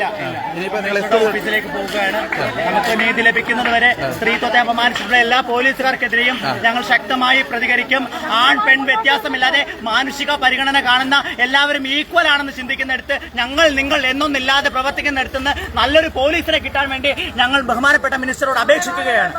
ഇല്ല. ഇനിയിപ്പോ നിങ്ങൾ ഓഫീസിലേക്ക് പോവുകയാണ്. നമുക്ക് നീതി ലഭിക്കുന്നത് വരെ സ്ത്രീത്വത്തെ അപമാനിച്ചിട്ടുള്ള എല്ലാ പോലീസുകാർക്കെതിരെയും ഞങ്ങൾ ശക്തമായി പ്രതികരിക്കും. ആൺ പെൺ വ്യത്യാസമില്ലാതെ മാനുഷിക പരിഗണന കാണുന്ന എല്ലാവരും ഈക്വൽ ആണെന്ന് ചിന്തിക്കുന്നിടത്ത് ഞങ്ങൾ നിങ്ങൾ എന്നൊന്നില്ലാതെ പ്രവർത്തിക്കുന്നിടത്തുനിന്ന് നല്ലൊരു പോലീസിനെ കിട്ടാൻ വേണ്ടി ഞങ്ങൾ ബഹുമാനപ്പെട്ട മിനിസ്റ്ററോട് അപേക്ഷിക്കുകയാണ്.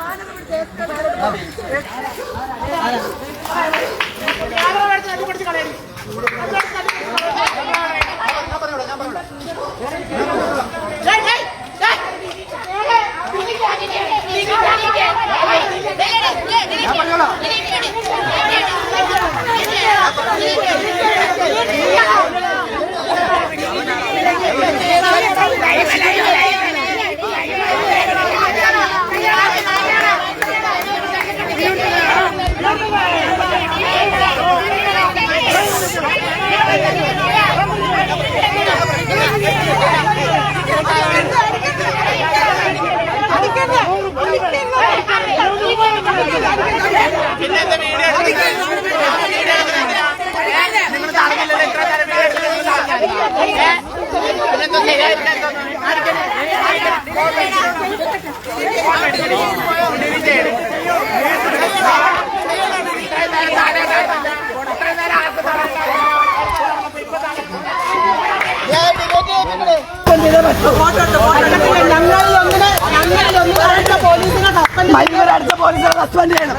അടുത്ത പോലീസിനെ സസ്പെൻഡ് ചെയ്യണം.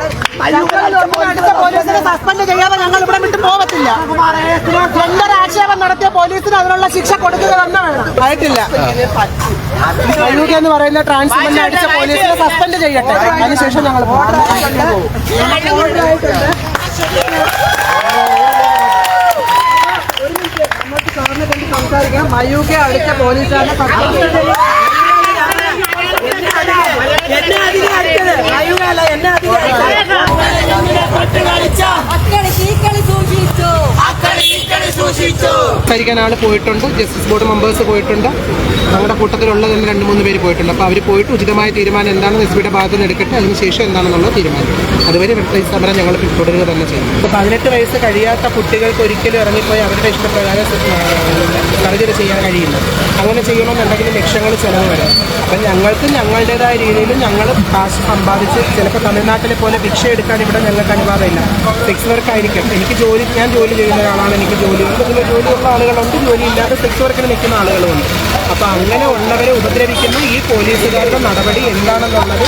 പോലീസിനെ സസ്പെൻഡ് ചെയ്യാതെ ഞങ്ങൾ ഇവിടെ വിട്ട് പോകത്തില്ല ജെൻഡർ ആക്ഷേപം നടത്തിയ പോലീസിന് അതിനുള്ള ശിക്ഷ കൊടുക്കുക തന്നെ വേണം. ആയിട്ടില്ല. എന്ന് പറയുന്ന ട്രാൻസ്മെന്റ് അടിച്ച പോലീസിനെ സസ്പെൻഡ് ചെയ്യട്ടെ. അതിനുശേഷം ഞങ്ങൾ പോകും. മയൂക്കെ അടിച്ച പോലീസുകാരനെ സംസാരിക്കാൻ ആൾ പോയിട്ടുണ്ട്. ജസ്റ്റിസ് ബോർഡ് മെമ്പേഴ്സ് പോയിട്ടുണ്ട്. ഞങ്ങളുടെ കൂട്ടത്തിലുള്ള തന്നെ രണ്ട് മൂന്ന് പേര് പോയിട്ടുണ്ട്. അപ്പോൾ അവർ പോയിട്ട് ഉചിതമായ തീരുമാനം എന്താണെന്ന് എസ് പിയുടെ ഭാഗത്ത് നിന്ന് എടുക്കട്ടെ. അതിനുശേഷം എന്താണെന്നുള്ള തീരുമാനം. അതുവരെ വെട്ടൈസ് സമരം ഞങ്ങൾ തുടരുക തന്നെ ചെയ്യും. അപ്പോൾ പതിനെട്ട് വയസ്സ് കഴിയാത്ത കുട്ടികൾക്ക് ഒരിക്കലും ഇറങ്ങിപ്പോയി അവരുടെ ഇഷ്ടപ്രകാരം സർജറി ചെയ്യാൻ കഴിയില്ല. അങ്ങനെ ചെയ്യണമെന്നുണ്ടെങ്കിൽ ലക്ഷങ്ങൾ ചിലവ് വരും. അപ്പം ഞങ്ങൾക്ക് ഞങ്ങളുടേതായ രീതിയിൽ ഞങ്ങൾ കാശ് സമ്പാദിച്ച് ചിലപ്പോൾ തമിഴ്നാട്ടിലെ പോലെ ഭിക്ഷ എടുക്കാൻ ഇവിടെ ഞങ്ങൾക്ക് അനുവാദമില്ല. സെക്സ് വർക്ക് ആയിരിക്കും. എനിക്ക് ജോലി ഞാൻ ജോലി ചെയ്യുന്ന ഒരാളാണ് എനിക്ക് ജോലിയുണ്ട് ഇതിൽ ജോലിയുള്ള ആളുകളുണ്ട് ജോലി ഇല്ലാതെ സെക്സ് വർക്കിന് നിൽക്കുന്ന ആളുകളുണ്ട്. അപ്പോൾ അങ്ങനെ ഉള്ളവരെ ഉപദ്രവിക്കുന്ന. ഈ പോലീസുകാരുടെ നടപടി എന്താണെന്നുള്ളത്